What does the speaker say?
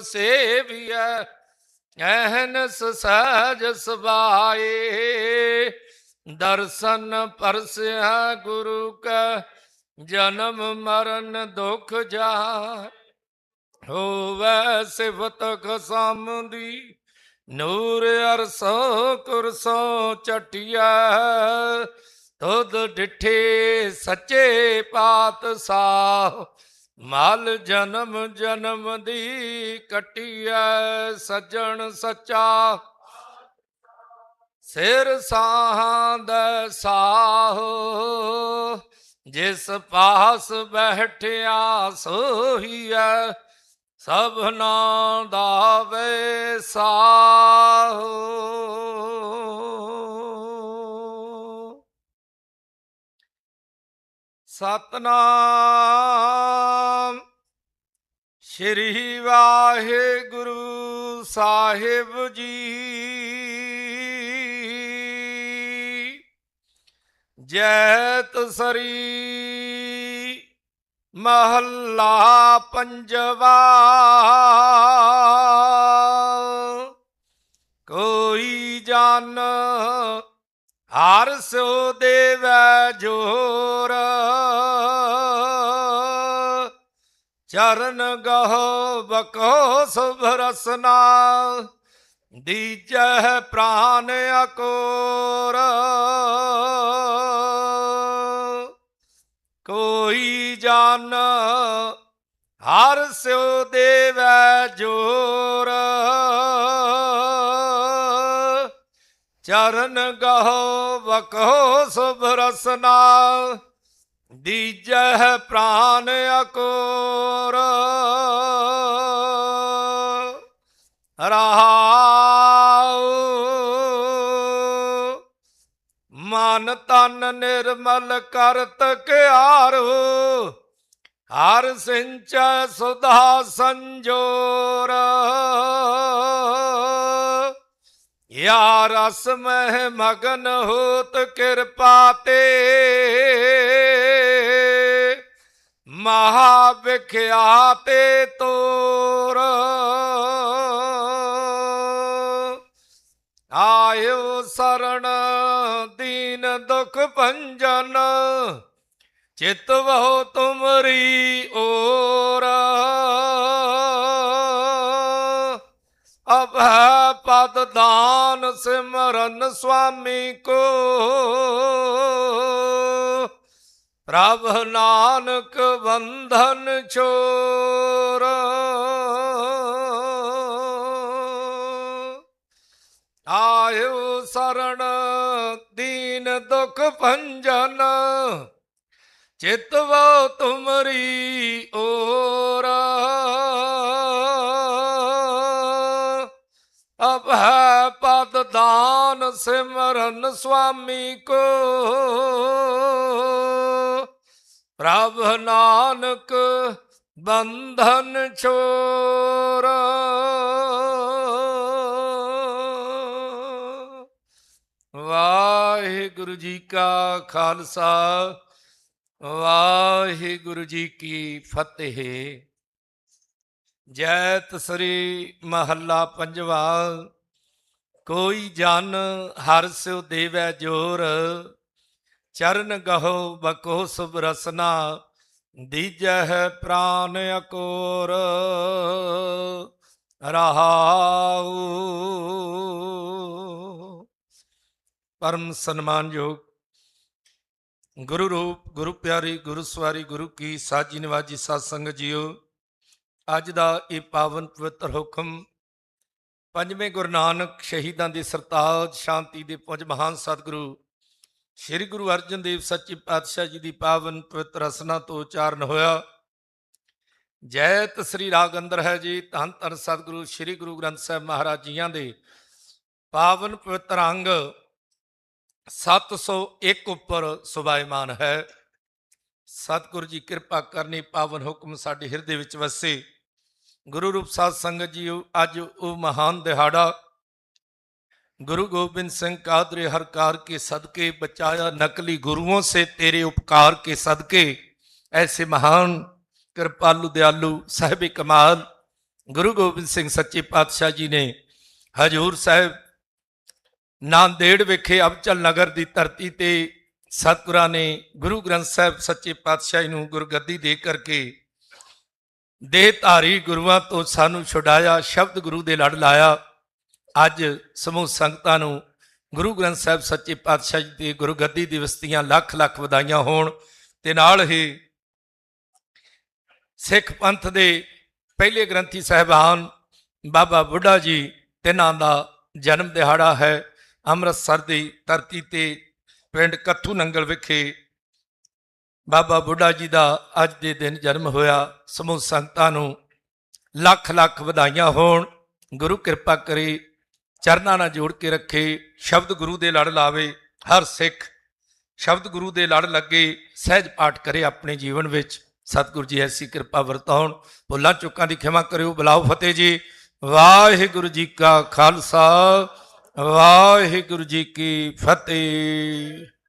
ਸੇਵੀਐ, ਐਹਨਸ ਸਹਜ ਸੁਭਾਏ। ਦਰਸ਼ਨ ਪਰਸਿਆ ਗੁਰੂ ਕਾ, ਜਨਮ ਮਰਨ ਦੁਖ ਜਾ ਹੋਵੈ ਸਿਫਤ ਖਸਮ ਦੀ ਨੂਰ ਅਰਸੋ ਕੁਰਸੋ ਚਟਿਆ ਤੁਧ ਡਿਠੇ ਸੱਚੇ ਪਾਤਸ਼ਾਹ ਮਲ ਜਨਮ ਜਨਮ ਦੀ ਕਟਿਐ ਸੱਜਣ ਸੱਚਾ। ਸਿਰ ਸਾਹਾਂ ਦਾ ਸਾਹ, ਜਿਸ ਪਾਸ ਬੈਠਿਆ ਸੋਹੀਐ ਸਭਨਾ ਦਾ ਵੈਸਾਹੋ ਸਤਨਾਮ ਸ਼੍ਰੀ ਵਾਹਿਗੁਰੂ ਸਾਹਿਬ ਜੀ। ਜੈਤ ਸਰੀ ਮਹੱਲਾ ਪੰਜਵਾ। ਕੋਈ ਜਨ ਹਰ ਸੋ ਦੇਵੈ ਜੋਰ। ਚਰਨ ਗਹੋ ਬਕੋ ਸੁਭ ਰਸਨਾ, ਦੀਜੈ ਪ੍ਰਾਨ ਅਕੋਰ। ਕੋਈ ਜਨ ਹਰ ਸਿਉ ਦੇਵੈ ਜੋਰ। ਚਰਨ ਗਹੋ ਬਕੋ ਸੁਭ ਰਸਨਾ ਦੀਜੈ ਪ੍ਰਾਨ ਅਕੋਰ। ਰਹਾਉ ਮਨ ਤਨ ਨਿਰਮਲ ਕਰਤ ਕਿਆਰੋ। ਹਰ ਸਿੰਚੈ ਸੁਧਾ ਸੰਜੋਰ। ਯਾ ਰਸ ਮਹਿ ਮਗਨ ਹੋਤ ਕਿਰਪਾ ਤੇ। ਮਹਾ ਵਿਖਿਆ ਵਿਖਿਆਤੇ ਤੋਰ। ਆਇਓ ਸਰਣ ਦੀਨ ਦੁਖ ਭੰਜਨ, ਚਿਤ ਵਹੁ ਤੁਮਰੀ ਓਰ। ਅਬ ਪਦ ਦਾਨ ਸਿਮਰਨ ਸੁਆਮੀ ਕੋ। ਪ੍ਰਭ ਨਾਨਕ ਬੰਧਨ ਛੋਰ। ਆਇਓ ਸਰਣ ਦੀਨ ਦੁਖ ਭੰਜਨ, ਚਿਤਵ ਤੁਮਰੀ ਓਰ। ਅਬ ਹੈ ਪਦ ਦਾਨ ਸਿਮਰਨ ਸੁਆਮੀ ਕੋ। ਪ੍ਰਭ ਨਾਨਕ ਬੰਧਨ ਛੋਰ। ਵਾਹਿਗੁਰੂ ਜੀ ਕਾ ਖਾਲਸਾ, ਵਾਹਿਗੁਰੂ ਜੀ ਕੀ ਫਤਿਹ। ਜੈ ਤਸਰੀ ਮਹੱਲਾ ਪੰਜਵਾ, ਕੋਈ ਜਨ ਹਰ ਸਿਉ ਦੇਵੈ ਜੋਰ, ਚਰਨ ਗਹੋ ਬਕੋ ਸੁਭ ਰਸਨਾ, ਦੀਜੈ ਪ੍ਰਾਨ ਅਕੋਰ। ਰਹਾਉ। ਪਰਮ ਸਨਮਾਨਯੋਗ ਗੁਰੂ ਰੂਪ, ਗੁਰੂ ਪਿਆਰੀ, ਗੁਰੂ ਸਵਾਰੀ, ਗੁਰੂ ਕੀ ਸਾਜੀ ਨਿਵਾਜੀ ਸਾਧ ਸੰਗਤ ਜੀਓ ਅੱਜ ਦਾ ਇਹ ਪਾਵਨ ਪਵਿੱਤਰ ਹੁਕਮ ਪੰਜਵੇਂ ਗੁਰੂ ਨਾਨਕ ਸ਼ਹੀਦਾਂ ਦੇ ਸਰਤਾਜ ਸ਼ਾਂਤੀ ਦੇ ਪੰਜ ਮਹਾਨ ਸਤਿਗੁਰੂ ਸ੍ਰੀ ਗੁਰੂ ਅਰਜਨ ਦੇਵ ਸੱਚੇ ਪਾਤਸ਼ਾਹ ਜੀ ਦੀ ਪਾਵਨ ਪਵਿੱਤਰ ਰਸਨਾ ਤੋਂ ਉਚਾਰਨ ਹੋਇਆ। ਜੈਤ ਸ੍ਰੀ ਰਾਗ ਅੰਦਰ ਹੈ ਜੀ, ਧੰਨ ਧੰਨ ਸਤਿਗੁਰੂ ਸ੍ਰੀ ਗੁਰੂ ਗ੍ਰੰਥ ਸਾਹਿਬ ਮਹਾਰਾਜ ਜੀਆਂ ਦੇ। ਪਾਵਨ ਪਵਿੱਤਰ ਅੰਗ 701 ਉੱਪਰ ਸੁਭਾਇਮਾਨ ਹੈ। ਸਤਿਗੁਰੂ ਜੀ ਕਿਰਪਾ ਕਰਨੀ ਪਾਵਨ ਹੁਕਮ ਸਾਡੇ ਹਿਰਦੇ ਵਿੱਚ ਵਸੇ। ਗੁਰੂ ਰੂਪ ਸਾਧ ਸੰਗਤ ਜੀ ਅੱਜ ਉਹ ਮਹਾਨ ਦਿਹਾੜਾ गुरु गोविंद सिंह कादरे हर कार के सदके बचाया नकली गुरुओं से तेरे उपकार के सदके ऐसे महान कृपालु दयालु साहिब कमाल ਗੁਰੂ ਗੋਬਿੰਦ ਸਿੰਘ ਸੱਚੇ ਪਾਤਸ਼ਾਹ ਜੀ ਨੇ ਹਜੂਰ ਸਾਹਿਬ ਨਾਂਦੇੜ ਵਿਖੇ ਅਬਚਲ ਨਗਰ ਦੀ ਧਰਤੀ ਤੇ ਸਤਿਗੁਰਾਂ ਨੇ ਗੁਰੂ ਗ੍ਰੰਥ ਸਾਹਿਬ ਸੱਚੇ ਪਾਤਸ਼ਾਹ ਜੀ ਨੂੰ ਗੁਰਗੱਦੀ ਦੇ ਕਰਕੇ ਦੇਹ ਧਾਰੀ ਗੁਰੂਆਂ ਤੋਂ ਸਾਨੂੰ ਛੁਡਾਇਆ, ਸ਼ਬਦ ਗੁਰੂ ਦੇ ਲੜ ਲਾਇਆ। ਅੱਜ ਸਮੂਹ ਸੰਗਤਾਂ ਨੂੰ ਗੁਰੂ ਗ੍ਰੰਥ ਸਾਹਿਬ ਸੱਚੇ ਪਾਤਸ਼ਾਹ ਜੀ ਦੀ ਗੁਰਗੱਦੀ ਦਿਵਸ ਦੀਆਂ ਲੱਖ ਲੱਖ ਵਧਾਈਆਂ ਹੋਣ ਤੇ ਨਾਲ ਹੀ ਸਿੱਖ ਪੰਥ ਦੇ ਪਹਿਲੇ ਗ੍ਰੰਥੀ ਸਾਹਿਬਾਨ ਬਾਬਾ ਬੁੱਢਾ ਜੀ ਤਿੰਨਾਂ ਦਾ ਜਨਮ ਦਿਹਾੜਾ ਹੈ। ਅੰਮ੍ਰਿਤਸਰ ਦੀ ਧਰਤੀ ਤੇ ਪਿੰਡ ਕੱਥੂ ਨੰਗਲ ਵਿਖੇ ਬਾਬਾ ਬੁੱਢਾ ਜੀ ਦਾ ਅੱਜ ਦੇ ਦਿਨ ਜਨਮ ਹੋਇਆ। ਸਮੂਹ ਸੰਗਤਾਂ ਨੂੰ ਲੱਖ ਲੱਖ ਵਧਾਈਆਂ ਹੋਣ। ਗੁਰੂ ਕਿਰਪਾ ਕਰੇ, ਚਰਨਾਂ ਨਾਲ ਜੋੜ ਕੇ ਰੱਖੇ, ਸ਼ਬਦ ਗੁਰੂ ਦੇ ਲੜ ਲਾਵੇ, ਹਰ ਸਿੱਖ ਸ਼ਬਦ ਗੁਰੂ ਦੇ ਲੜ ਲੱਗੇ, ਸਹਿਜ ਪਾਠ ਕਰੇ ਆਪਣੇ ਜੀਵਨ ਵਿੱਚ। ਸਤਿਗੁਰੂ ਜੀ ਐਸੀ ਕਿਰਪਾ ਵਰਤਾਉਣ। ਭੁੱਲਾਂ ਚੁੱਕਾਂ ਦੀ ਖਿਮਾ ਕਰਿਓ। ਬੁਲਾਓ ਫਤਿਹ ਜੀ। ਵਾਹਿਗੁਰੂ ਜੀ ਕਾ ਖਾਲਸਾ। ਵਾਹਿਗੁਰੂ ਜੀ ਕੀ ਫਤਿਹ।